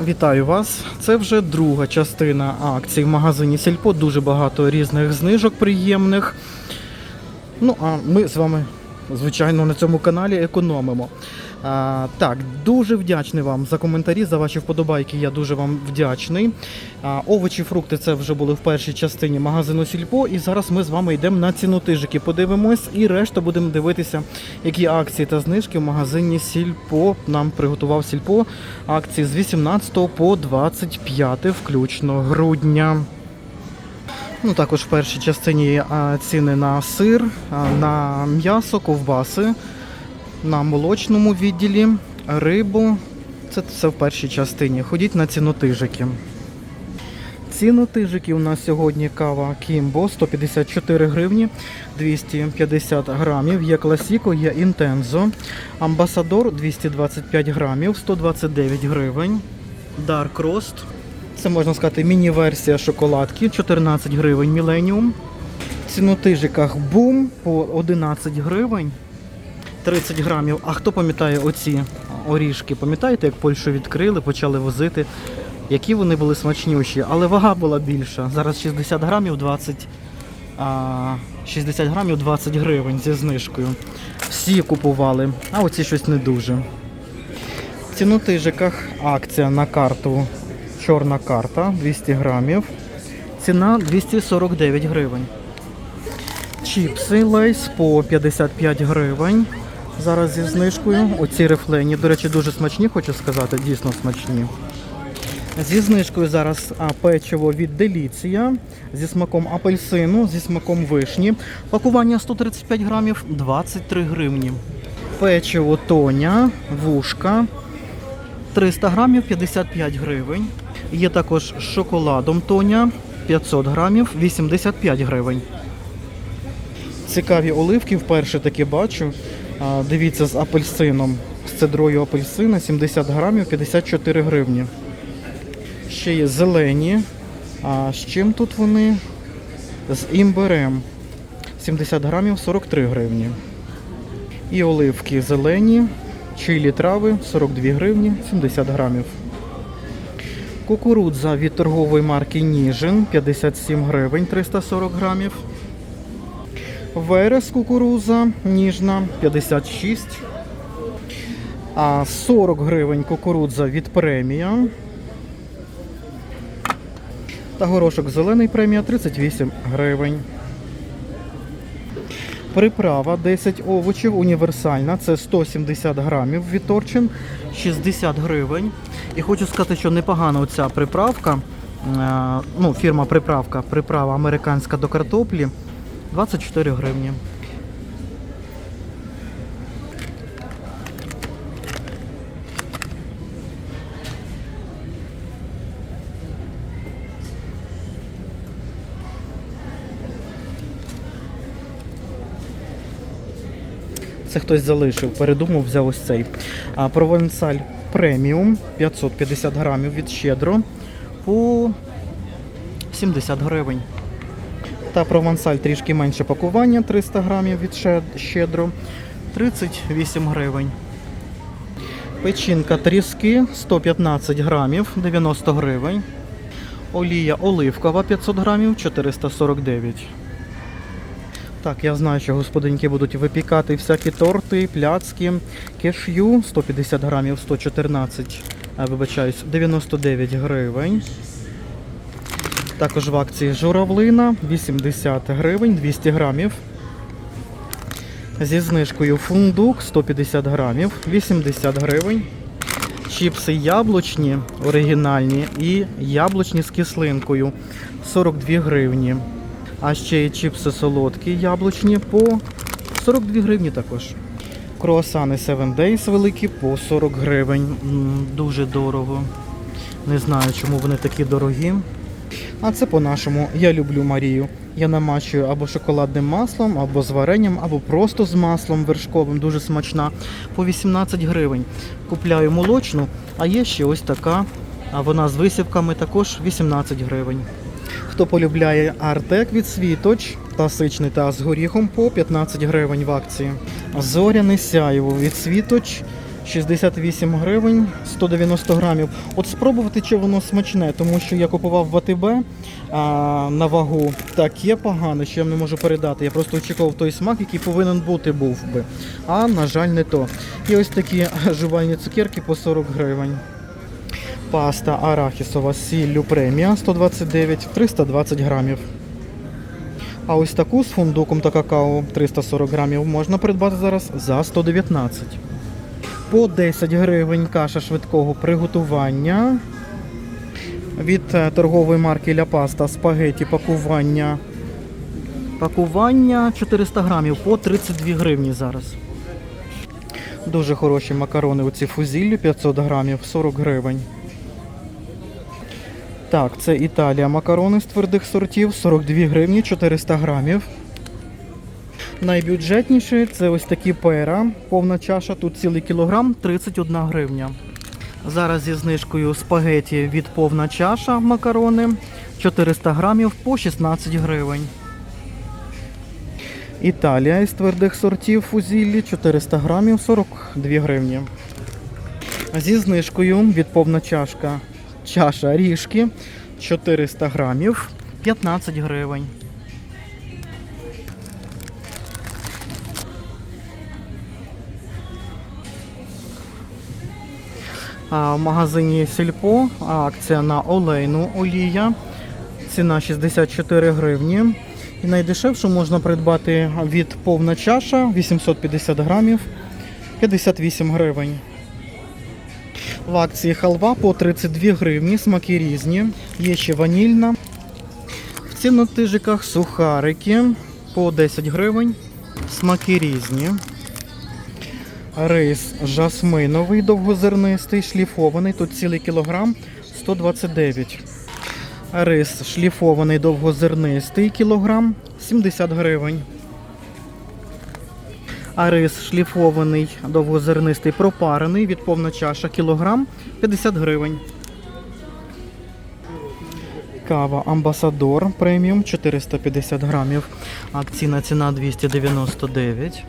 Вітаю вас! Це вже друга частина акцій в магазині Сільпо. Дуже багато різних знижок приємних. Ну, а ми з вами, звичайно, на цьому каналі економимо. А, так, дуже вдячний вам за коментарі, за ваші вподобайки. Я дуже вам вдячний. А, овочі, фрукти це вже були в першій частині магазину Сільпо. І зараз ми з вами йдемо на цінотижики. Подивимось і решта будемо дивитися, які акції та знижки в магазині Сільпо нам приготував Сільпо. Акції з 18 по 25 включно грудня. Ну, також в першій частині ціни на сир, на м'ясо, ковбаси, на молочному відділі, рибу. Це все в першій частині. Ходіть на цінотижики. Цінотижики у нас сьогодні кава Кімбо 154 гривні 250 грамів. Є Класіко, є Інтензо. Амбасадор 225 грамів 129 гривень. Dark Roast це можна сказати міні-версія шоколадки 14 гривень Міленіум. В цінотижиках бум по 11 гривень 30 грамів. А хто пам'ятає оці оріжки? Пам'ятаєте, як Польщу відкрили, почали возити? Які вони були смачнющі, але вага була більша. Зараз 60 грамів 20, а, 60 грамів 20 гривень зі знижкою. Всі купували, а оці щось не дуже. В цінотижиках акція на карту чорна карта 200 грамів. Ціна 249 гривень. Чіпси лейс по 55 гривень. Зараз зі знижкою. Оці рифлені, до речі, дуже смачні, хочу сказати, дійсно смачні. Зі знижкою зараз печиво від Деліція зі смаком апельсину, зі смаком вишні. Пакування 135 грамів 23 гривні. Печиво Тоня, вушка 300 грамів 55 гривень. Є також з шоколадом Тоня 500 грамів 85 гривень. Цікаві оливки, вперше таки бачу. Дивіться з апельсином, з цедрою апельсина 70 грамів 54 гривні. Ще є зелені. А з чим тут вони? З імбирем. 70 грамів 43 гривні. І оливки зелені, чилі трави 42 гривні 70 грамів. Кукурудза від торгової марки Ніжин 57 гривень 340 грамів. Верес кукуруза ніжна 56. 40 гривень кукурудза від премія. Та горошок зелений премія 38 гривень. Приправа 10 овочів універсальна. Це 170 грамів від Торчин, 60 гривень. І хочу сказати, що непогана оця приправка. е, Ну, фірма приправка, приправа американська до картоплі 24 гривні. Це хтось залишив, передумав, взяв ось цей. А, провансаль преміум 550 грамів від щедро по 70 гривень. Та провансаль трішки менше пакування 300 грамів від щедро 38 гривень. Печінка тріски 115 грамів 90 гривень. Олія оливкова 500 грамів 449. Так, я знаю, що господинки будуть випікати всякі торти, пляцки, кешю 150 грамів 114, а, вибачаюсь, 99 гривень. Також в акції журавлина 80 гривень, 200 грамів. Зі знижкою фундук 150 грамів, 80 гривень. Чіпси яблучні, оригінальні і яблучні з кислинкою 42 гривні. А ще є чіпси солодкі яблучні по 42 гривні також. Круасани 7 Days великі по 40 гривень. Дуже дорого. Не знаю, чому вони такі дорогі. А це по-нашому. Я люблю Марію. Я намачую або шоколадним маслом, або з варенням, або просто з маслом вершковим, дуже смачна. По 18 гривень. Купляю молочну, а є ще ось така. А вона з висівками також 18 гривень. Хто полюбляє Артек від Світоч, класичний та з горіхом по 15 гривень в акції. Зоряне сяєво від Світоч 68 гривень 190 грамів. От спробувати, чи воно смачне, тому що я купував в АТБ а, на вагу. Таке погане, що я не можу передати. Я просто очікував той смак, який повинен бути був би. А, на жаль, не то. І ось такі жувальні цукерки по 40 гривень. Паста арахісова сіллю премія 129 320 грамів. А ось таку з фундуком та какао 340 грамів можна придбати зараз за 119. По 10 гривень каша швидкого приготування. Від е, торгової марки Ля Паста спагеті пакування. Пакування 400 грамів по 32 гривні зараз. Дуже хороші макарони оці фузіллі 500 грамів 40 гривень. Так, це Італія. Макарони з твердих сортів 42 гривні 400 грамів. Найбюджетніші це ось такі пера, повна чаша, тут цілий кілограм 31 гривня. Зараз зі знижкою спагеті від повна чаша макарони 400 грамів по 16 гривень. Італія із твердих сортів фузіллі 400 грамів 42 гривні. Зі знижкою від повна чашка чаша ріжки 400 грамів 15 гривень. В магазині Сільпо акція на олейну олія. Ціна 64 гривні. І найдешевшу можна придбати від повна чаша 850 грамів 58 гривень. В акції халва по 32 гривні, смаки різні. Є ще ванільна. В цінотижиках сухарики по 10 гривень. Смаки різні. Рис жасминовий, довгозернистий, шліфований. Тут цілий кілограм 129. Рис шліфований довгозернистий кілограм 70 гривень. А рис шліфований довгозернистий пропарений від повна чаша кілограм 50 гривень. Кава Амбасадор преміум 450 грамів. Акційна ціна 299.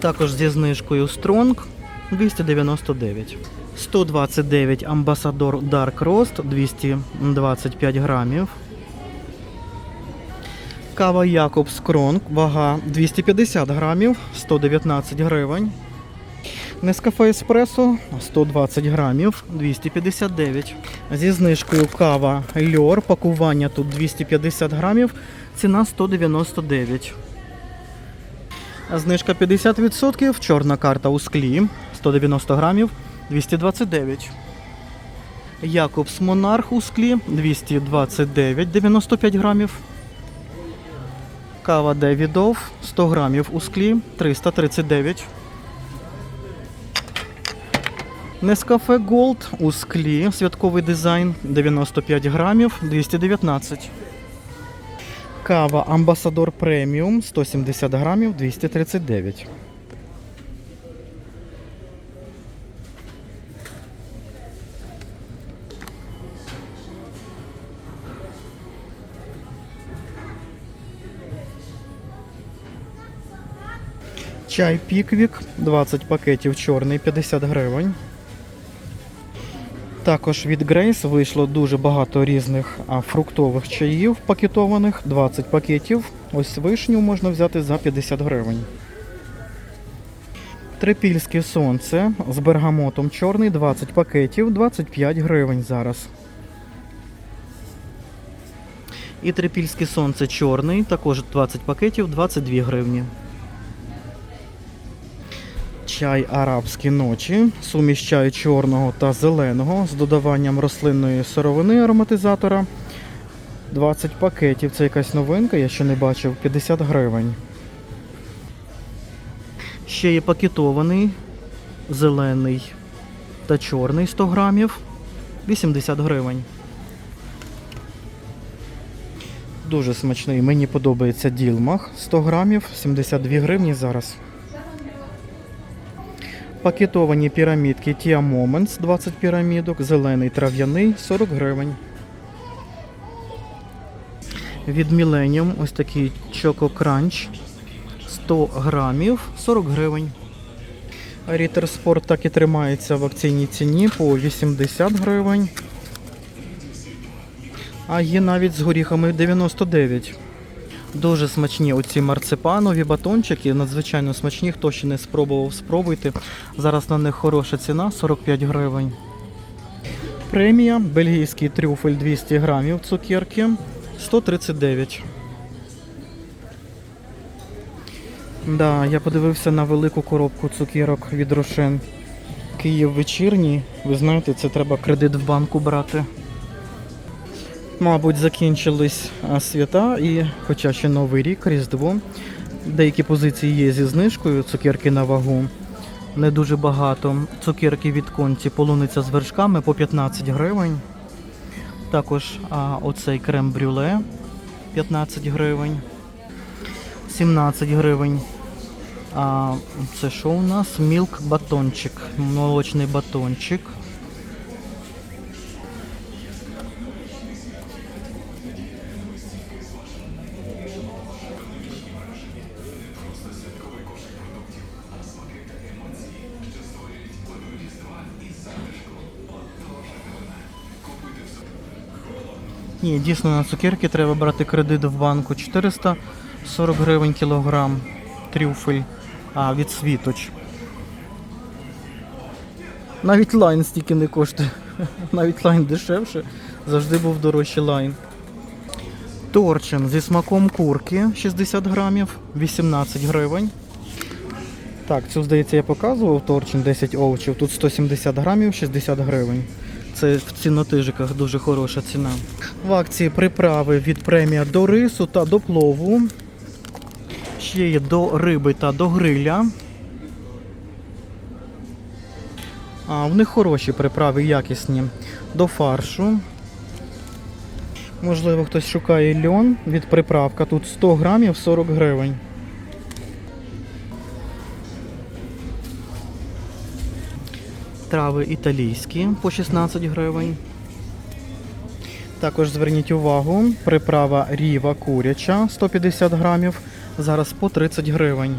Також зі знижкою Стронг 299. 129 Амбасадор Dark Roast 225 грамів. Кава Якобс Кронг, вага 250 грамів, 119 гривень. Нескафе Еспресо 120 грамів, 259. Зі знижкою кава Льор, пакування тут 250 грамів, ціна 199. Знижка 50%, чорна карта у склі 190 грамів, 229. Якобс Монарх у склі 229, 95 грамів. Кава Девідов 100 грамів у склі 339. Нескафе Голд у склі святковий дизайн 95 грамів 219. Кава Амбасадор преміум 170 грамів 239. Чай Піквік 20 пакетів чорний 50 гривень. Також від Грейс вийшло дуже багато різних фруктових чаїв пакетованих, 20 пакетів. Ось вишню можна взяти за 50 гривень. Трипільське сонце з бергамотом чорний 20 пакетів, 25 гривень зараз. І трипільське сонце чорний, також 20 пакетів, 22 гривні. Чай арабські ночі, суміш чаю чорного та зеленого з додаванням рослинної сировини ароматизатора. 20 пакетів. Це якась новинка, я ще не бачив, 50 гривень. Ще є пакетований, зелений та чорний 100 грамів, 80 гривень. Дуже смачний. Мені подобається ділмах 100 грамів, 72 гривні зараз. Пакетовані пірамідки Tia Moments 20 пірамідок, зелений трав'яний 40 гривень. Від Millennium ось такий Choco Crunch 100 грамів 40 гривень. Рітер Спорт так і тримається в акційній ціні по 80 гривень. А є навіть з горіхами 99. Дуже смачні оці марципанові батончики, надзвичайно смачні. Хто ще не спробував, спробуйте. Зараз на них хороша ціна 45 гривень. Премія, бельгійський трюфель 200 грамів цукерки 139. Да, я подивився на велику коробку цукерок від Рошен. Київ вечірній. Ви знаєте, це треба кредит в банку брати. Мабуть, закінчились свята і, хоча ще Новий рік, Різдво. Деякі позиції є зі знижкою, цукерки на вагу. Не дуже багато. Цукерки від конці, полуниця з вершками по 15 гривень. Також а, оцей крем брюле 15 гривень. 17 гривень. А це що у нас? Мілк батончик. Молочний батончик. Ні, дійсно на цукерки треба брати кредит в банку 440 гривень кілограм трюфель а, від світоч. Навіть лайн стільки не коштує. Навіть лайн дешевше. Завжди був дорожчий лайн. Торчин зі смаком курки 60 грамів, 18 гривень. Так, цю, здається, я показував торчин 10 овочів. Тут 170 грамів, 60 гривень. Це в цінотижиках дуже хороша ціна. В акції приправи від премія до рису та до плову. Ще є до риби та до гриля. А, в них хороші приправи, якісні. До фаршу. Можливо, хтось шукає льон від приправка. Тут 100 грамів 40 гривень. Трави італійські по 16 гривень. Також зверніть увагу, приправа ріва куряча 150 грамів. Зараз по 30 гривень.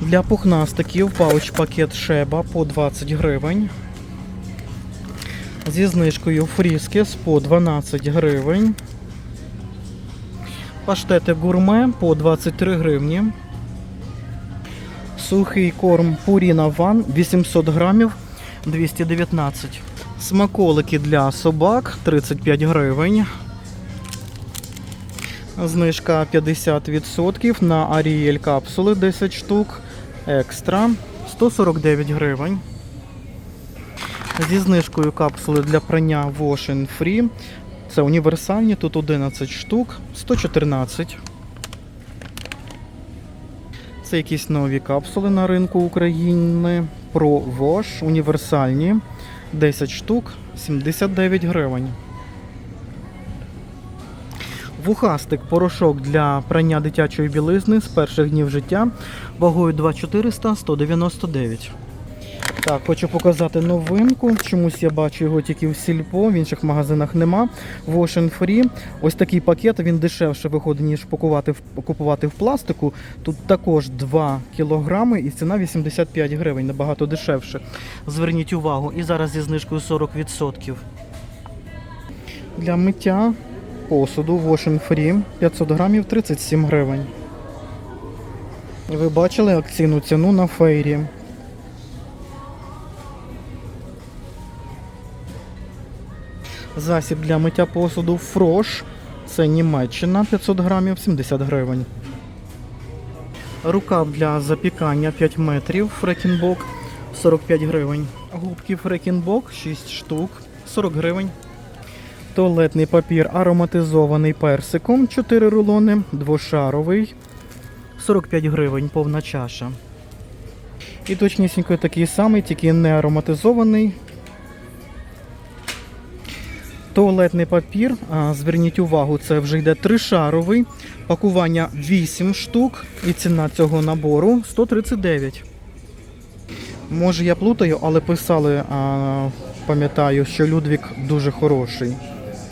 Для пухнастиків пауч-пакет Шеба по 20 гривень. Зі знижкою Фріскес по 12 гривень. Паштети гурме по 23 гривні. Сухий корм Purina Ван 800 грамів 219. Смаколики для собак 35 гривень. Знижка 50% на Аріель капсули 10 штук. Екстра 149 гривень. Зі знижкою капсули для прання Wash Free. Це універсальні, тут 11 штук, 114. Це якісь нові капсули на ринку України. Pro Wash універсальні. 10 штук, 79 гривень. Вухастик порошок для прання дитячої білизни з перших днів життя вагою 2400 199. Так, хочу показати новинку. Чомусь я бачу його тільки в сільпо, в інших магазинах нема. Wash and Free. Ось такий пакет, він дешевше виходить, ніж пакувати купувати в пластику. Тут також 2 кілограми і ціна 85 гривень, набагато дешевше. Зверніть увагу. І зараз зі знижкою 40%. Для миття посуду Wash and Free 500 грамів 37 гривень. Ви бачили акційну ціну на фейрі. Засіб для миття посуду Фрош. Це Німеччина 500 грамів 70 гривень. Рукав для запікання 5 метрів Фрекінбок 45 гривень. Губки Фрекінбок 6 штук 40 гривень. Туалетний папір ароматизований персиком 4 рулони, двошаровий 45 гривень, повна чаша. І точнісінько такий самий, тільки не ароматизований. Туалетний папір, зверніть увагу, це вже йде тришаровий. Пакування 8 штук і ціна цього набору 139. Може я плутаю, але писали, пам'ятаю, що Людвік дуже хороший.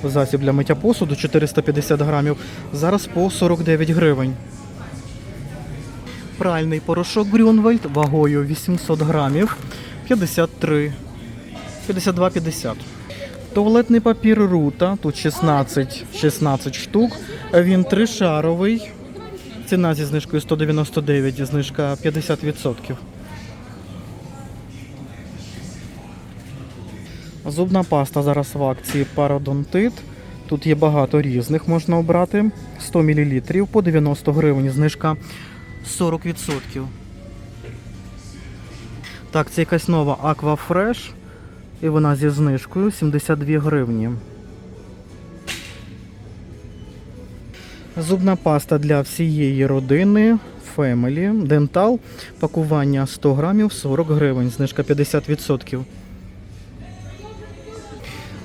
Засіб для миття посуду 450 грамів. Зараз по 49 гривень. Пральний порошок Грюнвальд вагою 800 грамів 53 52,50. Туалетний папір Рута, тут 16, 16 штук. Він тришаровий. Ціна зі знижкою 199, знижка 50%. Зубна паста зараз в акції пародонтит. Тут є багато різних, можна обрати. 100 мл по 90 гривень, знижка 40%. Так, це якась нова Aqua Fresh. І вона зі знижкою 72 гривні. Зубна паста для всієї родини Family Dental. Пакування 100 грамів 40 гривень, знижка 50%.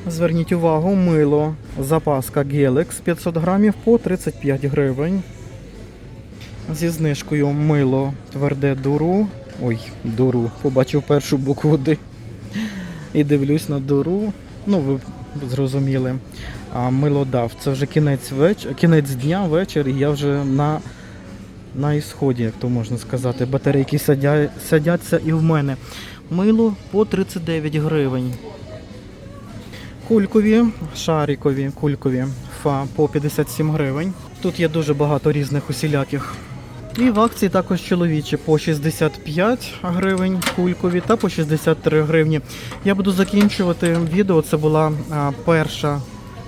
Зверніть увагу, мило запаска Gelex 500 грамів по 35 гривень. Зі знижкою мило тверде дуру. Ой, дуру. Побачив першу букву. І дивлюсь на дуру. Ну, ви зрозуміли. А мило дав. Це вже кінець веч... кінець дня, вечір, і я вже на, на ісході, як то можна сказати. Батарейки садя... садяться і в мене. Мило по 39 гривень. Кулькові, шарикові, кулькові фа по 57 гривень. Тут є дуже багато різних усіляких. І в акції також чоловічі по 65 гривень кулькові та по 63 гривні. Я буду закінчувати відео. Це була а, перша,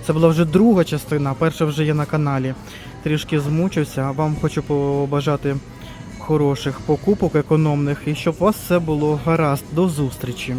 це була вже друга частина, перша вже є на каналі. Трішки змучився. Вам хочу побажати хороших покупок економних і щоб у вас все було гаразд. До зустрічі!